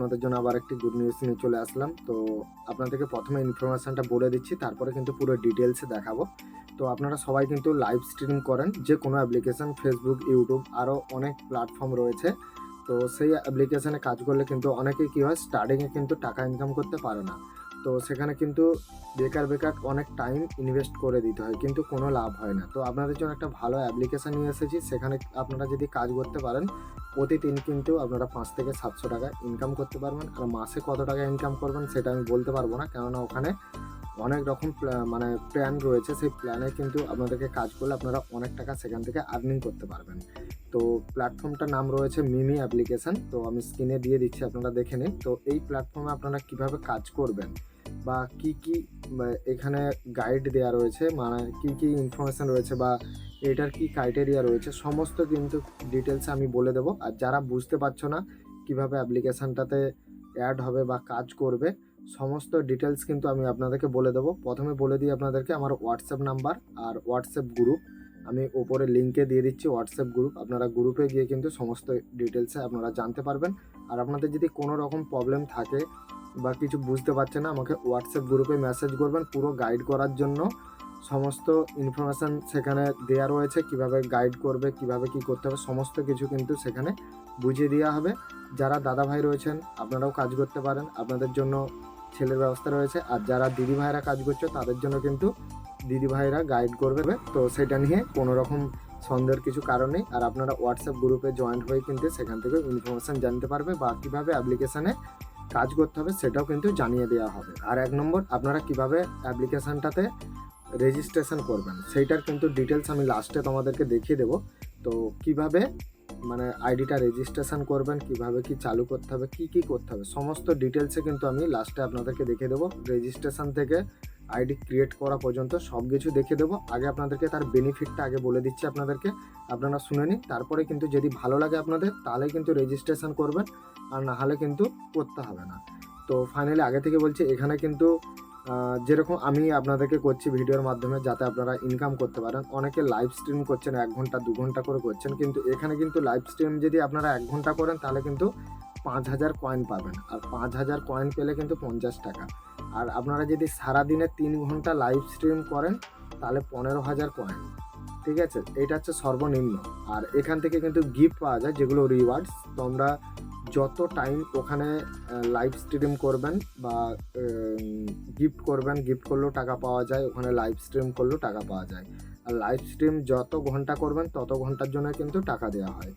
আপনাদের জন্য আবার একটি গুড নিউজ নিয়ে চলে আসলাম। তো আপনাদেরকে প্রথমে ইনফরমেশনটা বলে দিচ্ছি, তারপরে কিন্তু পুরো ডিটেলসে দেখাবো। তো আপনারা সবাই কিন্তু লাইভ স্ট্রিম করেন যে কোনো অ্যাপ্লিকেশান ফেসবুক ইউটিউব আরও অনেক প্ল্যাটফর্ম রয়েছে। তো সেই অ্যাপ্লিকেশানে কাজ করলে কিন্তু অনেকে কী হয় স্টার্টিংয়ে কিন্তু টাকা ইনকাম করতে পারে না। তো সেখানে কিন্তু বেকার বেকার অনেক টাইম ইনভেস্ট করে দিতে হয়, কিন্তু কোনো লাভ হয় না। তো আপনাদের জন্য একটা ভালো অ্যাপ্লিকেশান নিয়ে এসেছি, সেখানে আপনারা যদি কাজ করতে পারেন প্রতিদিন কিন্তু আপনারা পাঁচ থেকে সাতশো টাকা ইনকাম করতে পারবেন। আর মাসে কত টাকা ইনকাম করবেন, সেটা আমি বলতে পারব না, কেননা ওখানে অনেক রকম মানে প্ল্যান রয়েছে। সেই প্ল্যানে কিন্তু আপনাদেরকে কাজ করলে আপনারা অনেক টাকা সেখান থেকে আর্নিং করতে পারবেন। তো প্ল্যাটফর্মটার নাম রয়েছে মিমি অ্যাপ্লিকেশান তো আমি স্ক্রিনে দিয়ে দিচ্ছি, আপনারা দেখে নিন। তো এই প্ল্যাটফর্মে আপনারা কীভাবে কাজ করবেন বা কি কি এখানে গাইড দেওয়া রয়েছে মানে কি কি ইনফরমেশন রয়েছে বা এটার কি ক্রাইটেরিয়া রয়েছে, সমস্ত কিন্তু ডিটেলস আমি বলে দেবো। আর যারা বুঝতে পারছ না কীভাবে অ্যাপ্লিকেশনটাতে অ্যাড হবে বা কাজ করবে সমস্ত ডিটেলস কিন্তু আমি আপনাদেরকে বলে দেবো। প্রথমে বলে দিই আপনাদেরকে আমার হোয়াটসঅ্যাপ নাম্বার আর হোয়াটসঅ্যাপ গ্রুপ আমি ওপরে লিঙ্কে দিয়ে দিচ্ছি হোয়াটসঅ্যাপ গ্রুপ আপনারা গ্রুপে গিয়ে কিন্তু সমস্ত ডিটেলসে আপনারা জানতে পারবেন। আর আপনাদের যদি কোনো রকম প্রবলেম থাকে বা কিছু বুঝতে পারছেন না, আমাকে হোয়াটসঅ্যাপ গ্রুপে মেসেজ করবেন পুরো গাইড করার জন্য। সমস্ত ইনফরমেশান সেখানে দেওয়া রয়েছে, কীভাবে গাইড করবে, কীভাবে কি করতে হবে, সমস্ত কিছু কিন্তু সেখানে বুঝিয়ে দেওয়া হবে। যারা দাদা ভাই রয়েছেন, আপনারাও কাজ করতে পারেন। আপনাদের জন্য ছেলের ব্যবস্থা রয়েছে। আর যারা দিদি ভাইরা কাজ করছে, তাদের জন্য কিন্তু দিদি ভাইরা গাইড করবে। তো সেটা নিয়ে কোনো রকম সন্দেহের কিছু কারণ নেই। আর আপনারা হোয়াটসঅ্যাপ গ্রুপে জয়েন হয়ে কিন্তু সেখান থেকে ইনফরমেশান জানতে পারবে বা কীভাবে অ্যাপ্লিকেশানে কাজ করতে হবে সেটাও কিন্তু জানিয়ে দেওয়া হবে। আর এক নম্বর, আপনারা কীভাবে অ্যাপ্লিকেশানটাতে রেজিস্ট্রেশন করবেন, সেইটার কিন্তু ডিটেলস আমি লাস্টে তোমাদেরকে দেখিয়ে দেবো। তো কীভাবে মানে আইডিটা রেজিস্ট্রেশন করবেন, কীভাবে কি চালু করতে হবে, কি কি করতে হবে, সমস্ত ডিটেলসে কিন্তু আমি লাস্টে আপনাদেরকে দেখিয়ে দেবো। রেজিস্ট্রেশন থেকে আইডি ক্রিয়েট করা পর্যন্ত সব কিছু দেখে দেবো। আগে আপনাদেরকে তার বেনিফিটটা আগে বলে দিচ্ছি আপনাদেরকে, আপনারা শুনে নিন। তারপরে কিন্তু যদি ভালো লাগে আপনাদের, তাহলে কিন্তু রেজিস্ট্রেশন করবেন, আর না হলে কিন্তু করতে হবে না। তো ফাইনালি আগে থেকে বলছি, এখানে কিন্তু যেরকম আমি আপনাদেরকে করছি ভিডিওর মাধ্যমে যাতে আপনারা ইনকাম করতে পারেন। অনেকে লাইভ স্ট্রিম করছেন, এক ঘণ্টা, দু ঘণ্টা করে করছেন, কিন্তু এখানে কিন্তু লাইভ স্ট্রিম যদি আপনারা এক ঘণ্টা করেন, তাহলে কিন্তু পাঁচ হাজার কয়েন পাবেন। আর পাঁচ হাজার কয়েন পেলে কিন্তু পঞ্চাশ টাকা। আর আপনারা যদি সারাদিনে তিন ঘণ্টা লাইভ স্ট্রিম করেন, তাহলে পনেরো হাজার কয়েন ঠিক আছে? এটা হচ্ছে সর্বনিম্ন। আর এখান থেকে কিন্তু গিফট পাওয়া যায়, যেগুলো রিওয়ার্ডস তোমরা যত টাইম ওখানে লাইভ স্ট্রিম করবেন বা গিফট করবেন গিফট করলেও টাকা পাওয়া যায়, ওখানে লাইভ স্ট্রিম করলেও টাকা পাওয়া যায়। আর লাইভ স্ট্রিম যত ঘণ্টা করবেন, তত ঘণ্টার জন্য কিন্তু টাকা দেওয়া হয়।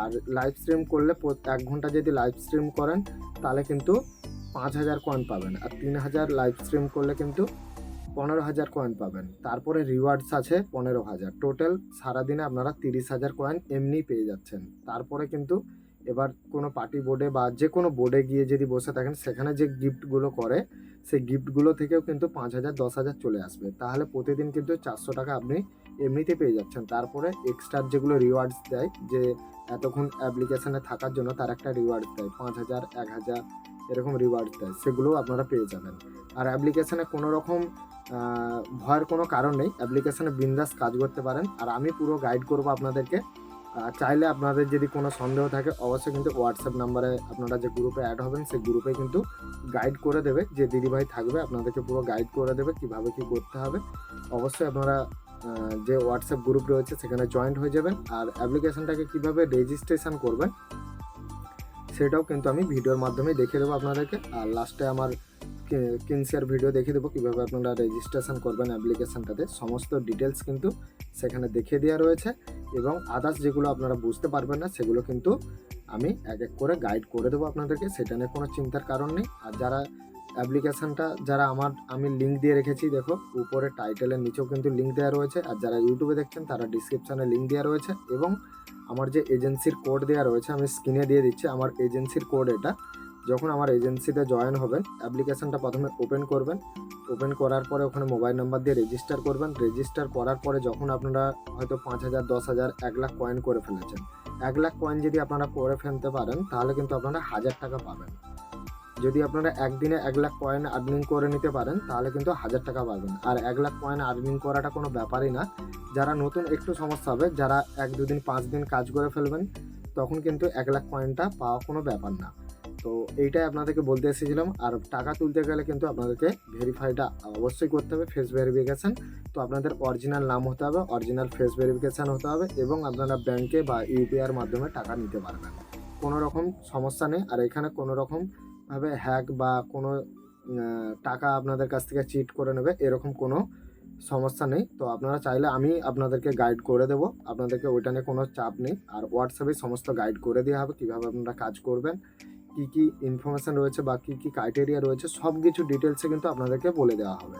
আর লাইভ স্ট্রিম করলে এক ঘণ্টা যদি লাইভ স্ট্রিম করেন, তাহলে কিন্তু পাঁচ হাজার কয়েন পাবেন। আর তিন হাজার লাইভ স্ট্রিম করলে কিন্তু পনেরো হাজার কয়েন পাবেন। তারপরে রিওয়ার্ডস আছে পনেরো হাজার। টোটাল সারাদিনে আপনারা তিরিশ হাজার কয়েন এমনি পেয়ে যাচ্ছেন। তারপরে কিন্তু এবার কোনো পার্টি বোর্ডে বা যে কোনো বোর্ডে গিয়ে যদি বসে থাকেন, সেখানে যে গিফটগুলো করে, সেই গিফটগুলো থেকেও কিন্তু পাঁচ হাজার, দশ হাজার চলে আসবে। তাহলে প্রতিদিন কিন্তু চারশো টাকা আপনি এমনিতে পেয়ে যাচ্ছেন। তারপরে এক্সট্রা যেগুলো রিওয়ার্ডস দেয়, যে এতক্ষণ অ্যাপ্লিকেশানে থাকার জন্য তার একটা রিওয়ার্ড দেয়, পাঁচ হাজার, এক হাজার, এরকম রিওয়ার্ড দেয়, সেগুলোও আপনারা পেয়ে যাবেন। আর অ্যাপ্লিকেশানে কোনো রকম ভয়ের কোনো কারণ নেই। অ্যাপ্লিকেশানে বিন্দাস কাজ করতে পারেন। আর আমি পুরো গাইড করব আপনাদেরকে। চাইলে আপনাদের যদি কোনো সন্দেহ থাকে, অবশ্যই কিন্তু হোয়াটসঅ্যাপ নাম্বারে আপনারা যে গ্রুপে অ্যাড হবেন, সেই গ্রুপে কিন্তু গাইড করে দেবে যে দিদিভাই থাকবে, আপনাদেরকে পুরো গাইড করে দেবে কীভাবে কি করতে হবে। অবশ্যই আপনারা যে হোয়াটসঅ্যাপ গ্রুপ রয়েছে, সেখানে জয়েন্ট হয়ে যাবেন। আর অ্যাপ্লিকেশনটাকে কীভাবে রেজিস্ট্রেশন করবেন, সেটাও কিন্তু আমি ভিডিওর মাধ্যমে দেখিয়ে দেবো আপনাদেরকে। আর লাস্টে আমার কিনসিয়ার ভিডিও দেখিয়ে দেবো কীভাবে আপনারা রেজিস্ট্রেশন করবেন অ্যাপ্লিকেশনটাতে সমস্ত ডিটেলস কিন্তু সেখানে দেখিয়ে দেওয়া রয়েছে। এবং আদার্স যেগুলো আপনারা বুঝতে পারবেন না, সেগুলো কিন্তু আমি এক এক করে গাইড করে দেবো আপনাদেরকে। সেটা নিয়ে কোনো চিন্তার কারণ নেই। আর যারা অ্যাপ্লিকেশনটা যারা আমার, আমি লিঙ্ক দিয়ে রেখেছি, দেখো, উপরে টাইটেলের নিচেও কিন্তু লিঙ্ক দেওয়া রয়েছে। আর যারা ইউটিউবে দেখছেন, তারা ডিসক্রিপশানে লিঙ্ক দেওয়া রয়েছে। এবং আমার যে এজেন্সির কোড দেওয়া রয়েছে, আমি স্ক্রিনে দিয়ে দিচ্ছি। আমার এজেন্সির কোড এটা। যখন আমার এজেন্সিতে জয়েন হবেন অ্যাপ্লিকেশনটা প্রথমে ওপেন করবেন। ওপেন করার পরে ওখানে মোবাইল নাম্বার দিয়ে রেজিস্টার করবেন। রেজিস্টার করার পরে যখন আপনারা হয়তো পাঁচ হাজার, দশ হাজার, এক লাখ কয়েন করে ফেলেছেন। এক লাখ কয়েন যদি আপনারা করে ফেলতে পারেন, তাহলে কিন্তু আপনারা হাজার টাকা পাবেন। যদি আপনারা একদিনে এক লাখ কয়েন আর্নিং করে নিতে পারেন, তাহলে কিন্তু হাজার টাকা পাবেন। আর এক লাখ কয়েন আর্নিং করাটা কোনো ব্যাপারই না। যারা নতুন একটু সমস্যা হবে, যারা এক, দুদিন, পাঁচ দিন কাজ করে ফেলবেন, তখন কিন্তু এক লাখ কয়েনটা পাওয়া কোনো ব্যাপার না। তো এইটাই আপনাদেরকে বলতে এসেছিলাম। আর টাকা তুলতে গেলে কিন্তু আপনাদেরকে ভেরিফাইটা অবশ্যই করতে হবে ফেস ভেরিফিকেশান তো আপনাদের অরিজিনাল নাম হতে হবে অরিজিনাল ফেস ভেরিফিকেশান হতে হবে এবং আপনারা ব্যাংকে বা ইউপিআইয়ের মাধ্যমে টাকা নিতে পারবেন। কোনো রকম সমস্যা নেই। আর এখানে কোনো রকম ভাবে হ্যাক বা কোনো টাকা আপনাদের কাছ থেকে চিট করে নেবে, এরকম কোনো সমস্যা নেই। তো আপনারা চাইলে আমি আপনাদেরকে গাইড করে দেবো। আপনাদেরকে ওইটা নিয়ে কোনো চাপ নেই। আর হোয়াটসঅ্যাপে সমস্ত গাইড করে দেওয়া হবে, কীভাবে আপনারা কাজ করবেন। কী কী ইনফরমেশান রয়েছে বা কী কী ক্রাইটেরিয়া রয়েছে সব কিছু ডিটেলসে কিন্তু আপনাদেরকে বলে দেওয়া হবে।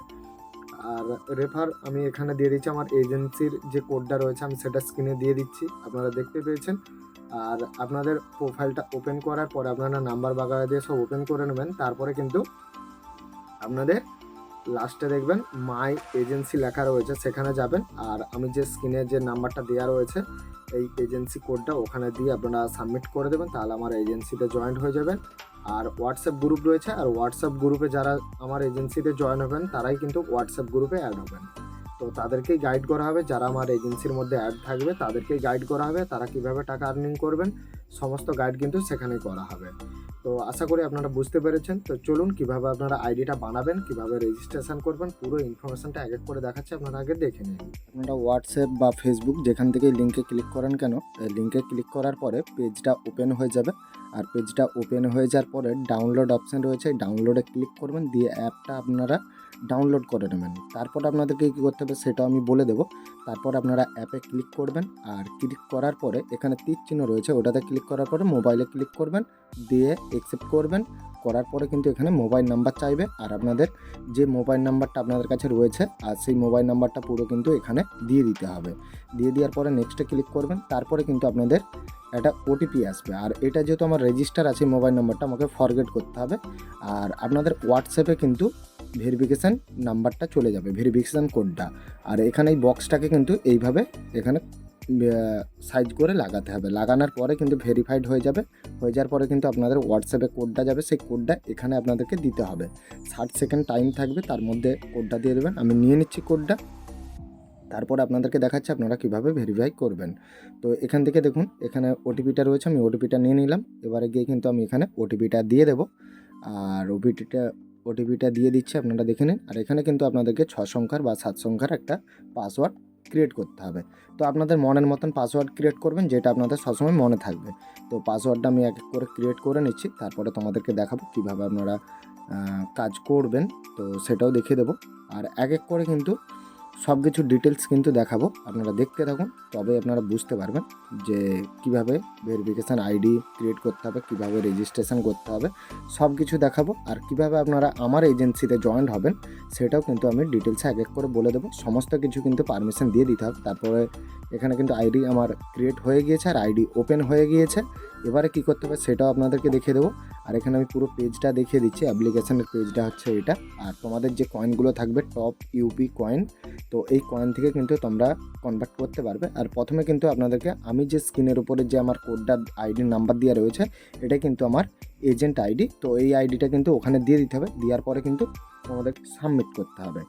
আর রেফার আমি এখানে দিয়ে দিচ্ছি, আমার এজেন্সির যে কোডটা রয়েছে, আমি সেটা স্ক্রিনে দিয়ে দিচ্ছি, আপনারা দেখতে পেয়েছেন। আর আপনাদের প্রোফাইলটা ওপেন করার পরে আপনারা নাম্বার বাগাড়া দিয়ে সব ওপেন করে নেবেন, তারপরে কিন্তু আপনাদের লাস্টে দেখবেন মাই এজেন্সি লেখা রয়েছে, সেখানে যাবেন। আর আমি যে স্ক্রিনে যে নাম্বারটা দেওয়া রয়েছে এই এজেন্সি কোডটা ওখানে দিয়ে আপনারা সাবমিট করে দেবেন, তাহলে আমার এজেন্সিতে জয়েন্ট হয়ে যাবেন। আর হোয়াটসঅ্যাপ গ্রুপ রয়েছে, আর হোয়াটসঅ্যাপ গ্রুপে যারা আমার এজেন্সিতে জয়েন হবেন, তারাই কিন্তু হোয়াটসঅ্যাপ গ্রুপে অ্যাড হবেন। তো তাদেরকেই গাইড করা হবে, যারা আমার এজেন্সির মধ্যে অ্যাড থাকবে, তাদেরকেই গাইড করা হবে, তারা কীভাবে টাকা আর্নিং করবেন, সমস্ত গাইড কিন্তু সেখানেই করা হবে। তো আশা করি আপনারা বুঝতে পেরেছেন। তো চলুন কীভাবে আপনারা আইডিটা বানাবেন, কীভাবে রেজিস্ট্রেশন করবেন, পুরো ইনফরমেশনটা এক এক করে দেখাচ্ছি, আপনারা আগে দেখে নিন। আপনারা হোয়াটসঅ্যাপ বা ফেসবুক যেখান থেকে লিঙ্কে ক্লিক করেন কেন লিঙ্কে ক্লিক করার পরে পেজটা ওপেন হয়ে যাবে। আর পেজটা ওপেন হয়ে যাওয়ার পরে ডাউনলোড অপশান রয়েছে ডাউনলোডে ক্লিক করবেন, দিয়ে অ্যাপটা আপনারা ডাউনলোড করে নেবেন। তারপর আপনাদেরকে কী করতে হবে সেটাও আমি বলে দেবো। তারপর আপনারা অ্যাপে ক্লিক করবেন আর ক্লিক করার পরে এখানে তীর চিহ্ন রয়েছে, ওটাতে ক্লিক করার পরে মোবাইলে ক্লিক করবেন, দিয়ে অ্যাকসেপ্ট করবেন। করার পরে কিন্তু এখানে মোবাইল নাম্বার চাইবে আর আপনাদের যে মোবাইল নাম্বারটা আপনাদের কাছে রয়েছে, আর সেই মোবাইল নাম্বারটা পুরো কিন্তু এখানে দিয়ে দিতে হবে। দিয়ে দেওয়ার পরে নেক্সটে ক্লিক করবেন, তারপরে কিন্তু আপনাদের একটা ওটিপি আসবে। আর এটা যেহেতু আমার রেজিস্টার আছে মোবাইল নাম্বারটা আমাকে ফরগেট করতে হবে। আর আপনাদের হোয়াটসঅ্যাপে কিন্তু ভেরিফিকেশান নাম্বারটা চলে যাবে ভেরিফিকেশান কোডটা আর এখানে এই বক্সটাকে কিন্তু এইভাবে এখানে সাইজ করে লাগাতে হবে। লাগানোর পরে কিন্তু ভেরিফাইড হয়ে যাবে। হয়ে যাওয়ার পরে কিন্তু আপনাদের হোয়াটসঅ্যাপে কোডটা যাবে। সেই কোডটা এখানে আপনাদেরকে দিতে হবে। ষাট সেকেন্ড টাইম থাকবে, তার মধ্যে কোডটা দিয়ে দেবেন। আমি নিয়ে নিচ্ছি কোডটা তারপর আপনাদেরকে দেখাচ্ছি আপনারা কীভাবে ভেরিফাই করবেন। তো এখান থেকে দেখুন, এখানে ওটিপিটা রয়েছে, আমি ওটিপিটা নিয়ে নিলাম। এবারে গিয়ে কিন্তু আমি এখানে ওটিপিটা দিয়ে দেবো। আর ওটিপিটা ওটিপিটা দিয়ে দিচ্ছি, আপনারা দেখে নিন। আর এখানে কিন্তু আপনাদেরকে ছ সংখ্যার বা সাত সংখ্যার একটা পাসওয়ার্ড ক্রিয়েট করতে হবে। তো আপনাদের মনের মতন পাসওয়ার্ড ক্রিয়েট করবেন, যেটা আপনাদের সবসময় মনে থাকবে। তো পাসওয়ার্ডটা আমি এক এক করে ক্রিয়েট করে নিচ্ছি, তারপরে তোমাদেরকে দেখাবো কীভাবে আপনারা কাজ করবেন। তো সেটাও দেখিয়ে দেবো। আর এক এক করে কিন্তু সব কিছু ডিটেলস কিন্তু দেখাবো। আপনারা দেখতে থাকুন তবে আপনারা বুঝতে পারবেন যে কীভাবে ভেরিফিকেশান আইডি ক্রিয়েট করতে হবে, কীভাবে রেজিস্ট্রেশন করতে হবে সব কিছু দেখাবো। আর কীভাবে আপনারা আমার এজেন্সিতে জয়েন্ট হবেন, সেটাও কিন্তু আমি ডিটেলসে এক এক করে বলে দেবো। সমস্ত কিছু কিন্তু পারমিশন দিয়ে দিতে হবে। তারপরে এখানে কিন্তু আইডি আমার ক্রিয়েট হয়ে গিয়েছে আর আইডি ওপেন হয়ে গিয়েছে। এবারে কী করতে হবে সেটাও আপনাদেরকে দেখিয়ে দেবো। আর এখানে আমি পুরো পেজটা দেখিয়ে দিচ্ছি অ্যাপ্লিকেশনের পেজটা হচ্ছে এটা। আর তোমাদের যে কয়েনগুলো থাকবে টপ ইউপি কয়েন তো এই কয়েন থেকে কিন্তু তোমরা কনভার্ট করতে পারবে। আর প্রথমে কিন্তু আপনাদেরকে আমি যে স্ক্রিনের উপরে যে আমার কোডটা আইডি নাম্বার দেওয়া রয়েছে, এটা কিন্তু আমার এজেন্ট আইডি তো এই আইডিটা কিন্তু ওখানে দিয়ে দিতে হবে। দেওয়ার পরে কিন্তু তোমাদের সাবমিট করতে হবে।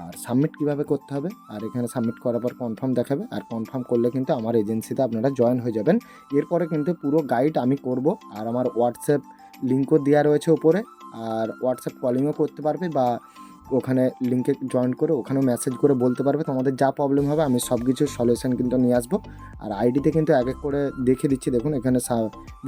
আর সাবমিট কীভাবে করতে হবে? আর এখানে সাবমিট করার পর কনফার্ম দেখাবে। আর কনফার্ম করলে কিন্তু আমার এজেন্সিতে আপনারা জয়েন হয়ে যাবেন। এরপরে কিন্তু পুরো গাইড আমি করব। আর আমার হোয়াটসঅ্যাপ লিঙ্কও দেওয়া রয়েছে ওপরে আর হোয়াটসঅ্যাপ কলিংও করতে পারবে বা ওখানে লিঙ্কে জয়েন করে, ওখানেও মেসেজ করে বলতে পারবে। তোমাদের যা প্রবলেম হবে, আমি সব কিছুর সলিউশন কিন্তু নিয়ে আসব। আর আইডিতে কিন্তু এক এক করে দেখে দিচ্ছি। দেখুন, এখানে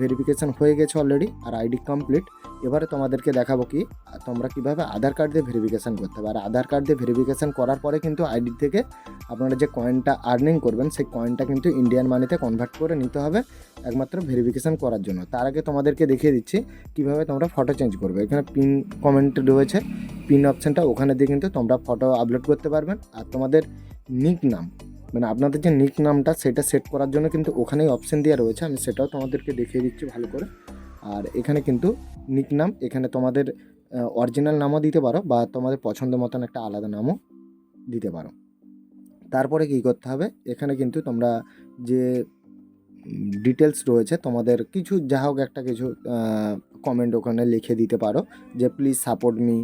ভেরিফিকেশান হয়ে গেছে অলরেডি আর আইডি কমপ্লিট এবারে তোমাদেরকে দেখাবো কি তোমরা কীভাবে আধার কার্ড দিয়ে ভেরিফিকেশান করতে হবে আর আধার কার্ড দিয়ে ভেরিফিকেশান করার পরে কিন্তু আইডি থেকে আপনারা যে কয়েনটা আর্নিং করবেন, সেই কয়েনটা কিন্তু ইন্ডিয়ান মানিতে কনভার্ট করে নিতে হবে একমাত্র ভেরিফিকেশান করার জন্য। তার আগে তোমাদেরকে দেখিয়ে দিচ্ছি কীভাবে তোমরা ফটো চেঞ্জ করবে। এখানে পিন কমেন্ট রয়েছে পিন অপশানটা ওখানে দিয়ে কিন্তু তোমরা ফটো আপলোড করতে পারবেন। আর তোমাদের নিক নাম মানে আপনাদের যে নিক নামটা সেটা সেট করার জন্য কিন্তু ওখানেই অপশান দেওয়া রয়েছে। আমি সেটাও তোমাদেরকে দেখিয়ে দিচ্ছি ভালো করে। আর এখানে কিন্তু নিকনাম এখানে তোমাদের অরিজিনাল নামও দিতে পারো বা তোমাদের পছন্দ মতন একটা আলাদা নামও দিতে পারো। তারপরে কী করতে হবে? এখানে কিন্তু তোমরা যে ডিটেলস রয়েছে তোমাদের কিছু, যা হোক একটা কিছু কমেন্ট ওখানে লিখে দিতে পারো যে প্লিজ সাপোর্ট মি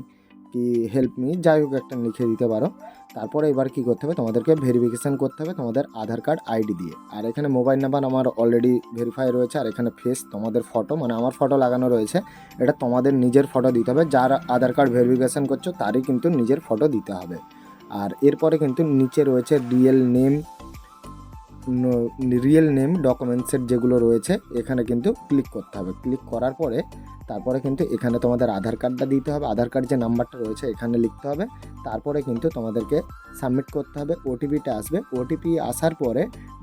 কি হেল্প মি যাই হোক, একটা লিখে দিতে পারো। তারপরে এবার কি করতে হবে? তোমাদেরকে ভেরিফিকেশান করতে হবে তোমাদের আধার কার্ড আইডি দিয়ে। আর এখানে মোবাইল নাম্বার আমার অলরেডি ভেরিফাই রয়েছে, আর এখানে ফেস তোমাদের ফটো মানে আমার ফটো লাগানো রয়েছে। এটা তোমাদের নিজের ফটো দিতে হবে। যার আধার কার্ড ভেরিফিকেশান করছ, তারই কিন্তু নিজের ফটো দিতে হবে। আর এরপরে কিন্তু নিচে রয়েছে রিয়েল নেম রিয়েল নেম ডকুমেন্টসের যেগুলো রয়েছে, এখানে কিন্তু ক্লিক করতে হবে। ক্লিক করার পরে, তারপরে কিন্তু এখানে তোমাদের আধার কার্ডটা দিতে হবে। আধার কার্ড যে নাম্বারটা রয়েছে, এখানে লিখতে হবে। তারপরে কিন্তু তোমাদেরকে সাবমিট করতে হবে। ওটিপিটা আসবে। ওটিপি আসার পরে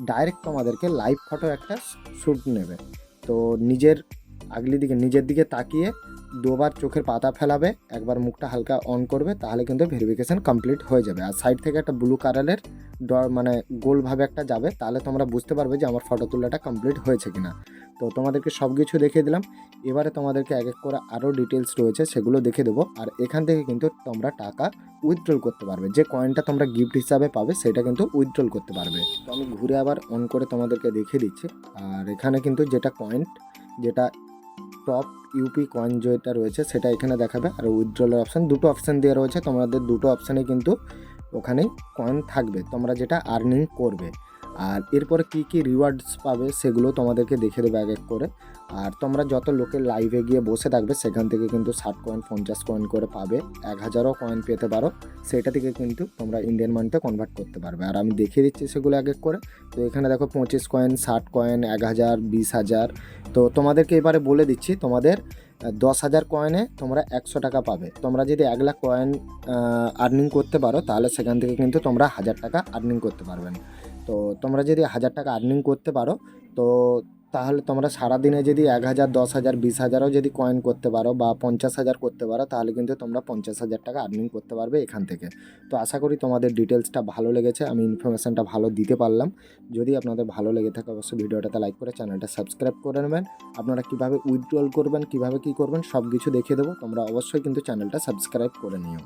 ডাইরেক্ট তোমাদেরকে লাইভ ফটো একটা শ্যুট নেবে। তো নিজের আগলি দিকে, নিজের দিকে তাকিয়ে দুবার চোখের পাতা ফেলাবে, একবার মুখটা হালকা অন করবে, তাহলে কিন্তু ভেরিফিকেশান কমপ্লিট হয়ে যাবে। আর সাইড থেকে একটা ব্লু কালারের ড মানে গোলভাবে একটা যাবে, তাহলে তোমরা বুঝতে পারবে যে আমার ফটো তোলাটা কমপ্লিট হয়েছে কিনা। তো তোমাদেরকে সব কিছু দেখিয়ে দিলাম। এবারে তোমাদেরকে এক এক করে আরও ডিটেলস রয়েছে, সেগুলো দেখে দেবো। আর এখান থেকে কিন্তু তোমরা টাকা উইথড্রল করতে পারবে। যে কয়েনটা তোমরা গিফট হিসাবে পাবে, সেটা কিন্তু উইথড্রল করতে পারবে। তো আমি ঘুরে আবার অন করে তোমাদেরকে দেখিয়ে দিচ্ছি। আর এখানে কিন্তু যেটা পয়েন্ট যেটা টপ ইউপি কয়েন যেটা রয়েছে, সেটা এখানে দেখাবে। আর উইথড্রলের অপশান দুটো অপশান দেওয়া রয়েছে। তোমাদের দুটো অপশানে কিন্তু ওখানে কয়েন থাকবে, তোমরা যেটা আর্নিং করবে। আর এরপরে কি কি রিওয়ার্ডস পাবে, সেগুলো তোমাদেরকে দেখে দেবে এক এক করে। আর তোমরা যত লোকের লাইভে গিয়ে বসে থাকবে, সেখান থেকে কিন্তু ষাট কয়েন পঞ্চাশ কয়েন করে পাবে। এক হাজারও কয়েন পেতে পারো। সেটা থেকে কিন্তু তোমরা ইন্ডিয়ান মানিতে কনভার্ট করতে পারবে। আর আমি দেখিয়ে দিচ্ছি সেগুলো এক এক করে। তো এখানে দেখো পঁচিশ কয়েন ষাট কয়েন এক হাজার, বিশ হাজার। তো তোমাদেরকে এবারে বলে দিচ্ছি, তোমাদের দশ হাজার কয়েনে তোমরা একশো টাকা পাবে। তোমরা যদি এক লাখ কয়েন আর্নিং করতে পারো, তাহলে সেখান থেকে কিন্তু তোমরা হাজার টাকা আর্নিং করতে পারবেন তো তোমরা যদি হাজার টাকা আর্নিং করতে পারো, তো তাহলে তোমরা সারাদিনে যদি এক হাজার, দশ হাজার, বিশ হাজারও যদি কয়েন করতে পারো বা পঞ্চাশ হাজার করতে পারো, তাহলে কিন্তু তোমরা পঞ্চাশ হাজার টাকা আর্নিং করতে পারবে এখান থেকে। তো আশা করি তোমাদের ডিটেলসটা ভালো লেগেছে, আমি ইনফরমেশানটা ভালো দিতে পারলাম। যদি আপনাদের ভালো লেগে থাকে, অবশ্যই ভিডিওটাতে লাইক করে চ্যানেলটা সাবস্ক্রাইব করে নেবেন। আপনারা কীভাবে উইথড্রল করবেন, কীভাবে কী করবেন সব কিছু দেখিয়ে দেবো, তোমরা অবশ্যই কিন্তু চ্যানেলটা সাবস্ক্রাইব করে নিও।